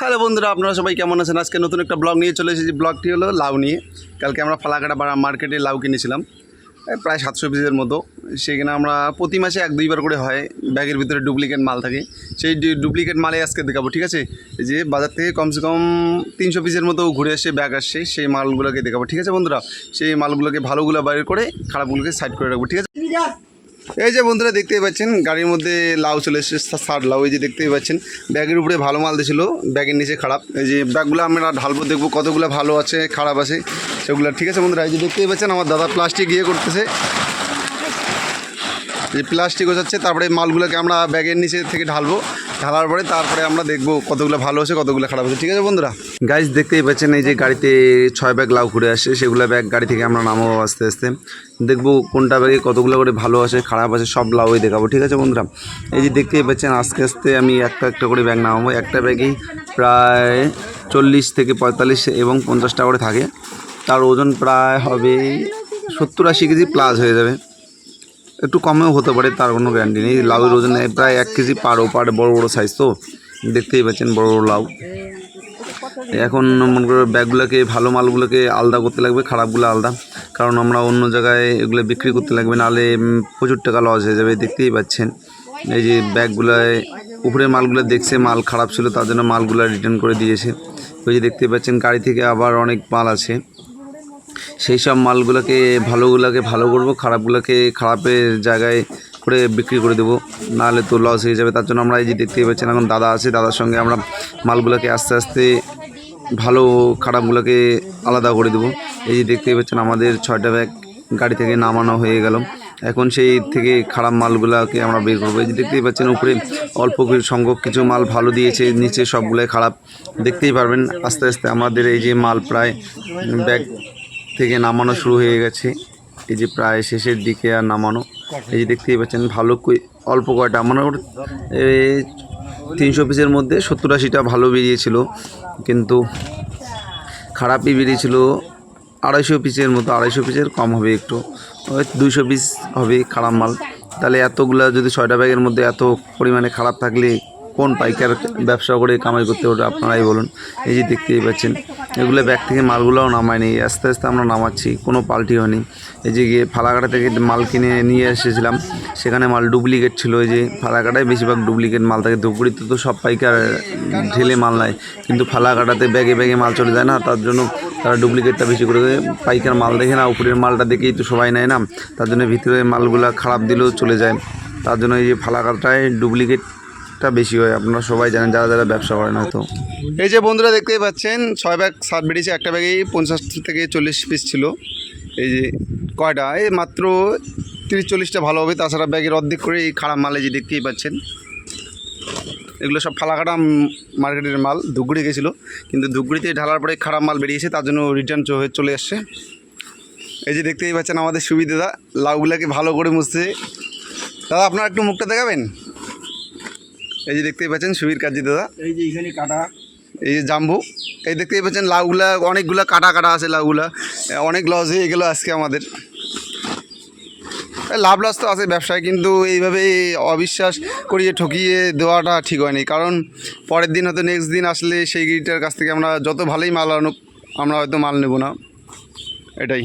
Hello বন্ধুরা, আপনারা সবাই কেমন আছেন? আজকে নতুন একটা ব্লগ নিয়ে চলে এসেছি। ব্লগটি হলো লাউ নিয়ে। কালকে আমরা ফালাকাটা পাড়া মার্কেটে লাউ কিনেছিলাম। প্রায় সাতশো পিসের মতো। সেখানে আমরা প্রতি মাসে এক দুইবার করে হয়। ব্যাগের ভিতরে ডুপ্লিকেট মাল থাকে। সেই ডুপ্লিকেট মালে আজকে দেখাবো, ঠিক আছে? যে বাজার থেকে কমসে কম তিনশো পিসের মতো ঘুরে এসে ব্যাগ আসছে, সেই মালগুলোকে দেখাবো, ঠিক আছে বন্ধুরা? সেই মালগুলোকে ভালোগুলো বাইর করে খারাপগুলোকে সাইড করে রাখব, ঠিক আছে? এই যে বন্ধুরা দেখতেই পাচ্ছেন, গাড়ির মধ্যে লাউ চলে এসেছে সার লাউ, এই যে দেখতেই পাচ্ছেন। ব্যাগের উপরে ভালো মাল দিয়েছিল, ব্যাগের নিচে খারাপ। এই যে ব্যাগগুলো আমরা ঢালবো, দেখব কতগুলো ভালো আছে, খারাপ আছে, সেগুলো। ঠিক আছে বন্ধুরা, এই যে দেখতেই পাচ্ছেন, আমার দাদা প্লাস্টিক ইয়ে করতেছে। যে প্লাস্টিক গোছাচ্ছে, তারপরে মালগুলোকে আমরা ব্যাগের নিচে থেকে ঢালবো। ঢালার পরে তারপরে আমরা দেখব কতগুলো ভালো আছে কতগুলো খারাপ আছে ঠিক আছে বন্ধুরা? গাইজ দেখতেই পাচ্ছেন এই যে গাড়িতে ছয় ব্যাগ লাউ ঘুরে আসে, সেগুলো ব্যাগ গাড়ি থেকে আমরা নামাবো আস্তে আস্তে। দেখব কোনটা ব্যাগে কতগুলো করে ভালো আছে, খারাপ আছে, সব লাউই দেখাবো, ঠিক আছে বন্ধুরা? এই যে দেখতেই পাচ্ছেন আস্তে আস্তে আমি একটা একটা করে ব্যাগ নামাবো। একটা ব্যাগেই প্রায় চল্লিশ থেকে পঁয়তাল্লিশ এবং পঞ্চাশটা করে থাকে। তার ওজন প্রায় হবে সত্তর আশি কেজি প্লাস হয়ে যাবে। একটু কমেও হতে পারে, তার কোনো গ্যারান্টি নেই। লাউয়ের ওজন প্রায় এক কেজি পার ও পার বড়ো বড়ো সাইজ তো। দেখতেই পাচ্ছেন বড় বড় লাউ। এখন মনে করো ব্যাগগুলোকে, ভালো মালগুলোকে আলাদা করতে লাগবে, খারাপগুলো আলাদা। কারণ আমরা অন্য জায়গায় এগুলো বিক্রি করতে লাগবে, নাহলে প্রচুর টাকা লস হয়ে যাবে, দেখতেই পাচ্ছেন। এই যে ব্যাগগুলোয় উপরে মালগুলো দেখছে, মাল খারাপ ছিল, তার জন্য মালগুলো রিটার্ন করে দিয়েছে। ওই যে দেখতেই পাচ্ছেন, গাড়ি থেকে আবার অনেক মাল আছে সেই সব মালগুলোকে, ভালোগুলোকে ভালো করব, খারাপগুলোকে খারাপের জায়গায় করে বিক্রি করে দেবো। নাহলে তো লস হয়ে যাবে। তার জন্য আমরা এই যে দেখতেই পাচ্ছেন, এখন দাদা আছে, দাদার সঙ্গে আমরা মালগুলোকে আস্তে আস্তে ভালো, খারাপগুলোকে আলাদা করে দেবো। এই যে দেখতেই পাচ্ছেন, আমাদের ছয়টা ব্যাগ গাড়ি থেকে নামানো হয়ে গেল। এখন সেই থেকে খারাপ মালগুলোকে আমরা বের করব। এই যে দেখতেই পাচ্ছেন, উপরে অল্প কিছু সংখ্যক কিছু মাল ভালো দিয়েছে, নিচে সবগুলোই খারাপ। দেখতেই পারবেন, আস্তে আস্তে আমাদের এই যে মাল প্রায় ব্যাগ থেকে নামানো শুরু হয়ে গেছে। এই যে প্রায় শেষের দিকে আর নামানো। এই যে দেখতেই পাচ্ছেন ভালো অল্প কয়টা, মনে কর তিনশো পিসের মধ্যে সত্তর আশিটা ভালো বেরিয়েছিল। কিন্তু খারাপই বেরিয়েছিল, আড়াইশো পিসের মতো, আড়াইশো পিসের কম হবে একটু। দুইশো পিস হবে খারাপ মাল। তাহলে এতগুলা যদি ছয়টা ব্যাগের মধ্যে এত পরিমাণে খারাপ থাকলে কোন পাইকার ব্যবসা করে কামাই করতে পারবে? আপনারাই বলুন। এই যে দেখতেই পাচ্ছেন এগুলো ব্যাগ থেকে মালগুলোও নামায়নি আস্তে আস্তে আমরা নামাচ্ছি, কোনো পাল্টি হয়নি। এই যে গিয়ে ফালাকাটা থেকে মাল কিনে নিয়ে এসেছিলাম, সেখানে মাল ডুপ্লিকেট ছিল। এই যে ফালাকাটায় বেশিরভাগ ডুপ্লিকেট মাল থাকে, ধূপগুড়িতে তো সব পাইকার, ঢেলে মাল নেয় কিন্তু ফালাকাটাতে ব্যাগে ব্যাগে মাল চলে যায় না, তার জন্য তারা ডুপ্লিকেটটা বেশি করে পাইকার মাল দেখে না, উপরের মালটা দেখেই তো সবাই নেয় না। তার জন্য ভিতরে মালগুলো খারাপ দিলেও চলে যায়। তার জন্য এই যে ফালাকাটায় ডুপ্লিকেটটা বেশি হয়। আপনারা সবাই জানেন, যারা যারা ব্যবসা করেন হয়তো। এই যে বন্ধুরা দেখতেই পাচ্ছেন, ছয় ব্যাগ সাত বেরিয়েছে একটা ব্যাগেই পঞ্চাশ থেকে চল্লিশ পিস ছিল। এই যে কয়টা? এই মাত্র তিরিশ চল্লিশটা ভালো হবে, তাছাড়া ব্যাগের অর্ধেক করে এই খারাপ মাল এই যে দেখতেই পাচ্ছেন। এগুলো সব ফালাকাটা মার্কেটের মাল, ধুপগুড়ি গেছিল। কিন্তু ধুপগুড়িতে ঢালার পরে খারাপ মাল বেরিয়েছে, তার জন্য রিটার্ন চলে আসছে। এই যে দেখতেই পাচ্ছেন আমাদের সুবিধা লাউগুলাকে ভালো করে মুছতে। দাদা, আপনারা একটু মুখটা দেখাবেন? এই যে দেখতেই পাচ্ছেন সুবীর কাজী দাদা। এই যে এখানে কাটা। এই যে জাম্বু। এই দেখতেই পাচ্ছেন লাউগুলা অনেকগুলা কাটা কাটা আছে লাউগুলা। অনেক লস হয়ে গেলো আজকে আমাদের। লাভ লস তো আছে ব্যবসায় কিন্তু এইভাবে অবিশ্বাস করিয়ে ঠকিয়ে দেওয়াটা ঠিক হয়নি। কারণ পরের দিন হয়তো নেক্সট দিন আসলে সেই গিরিটার কাছ থেকে আমরা যত ভালোই মাল আনুক আমরা হয়তো মাল নেব না। এটাই।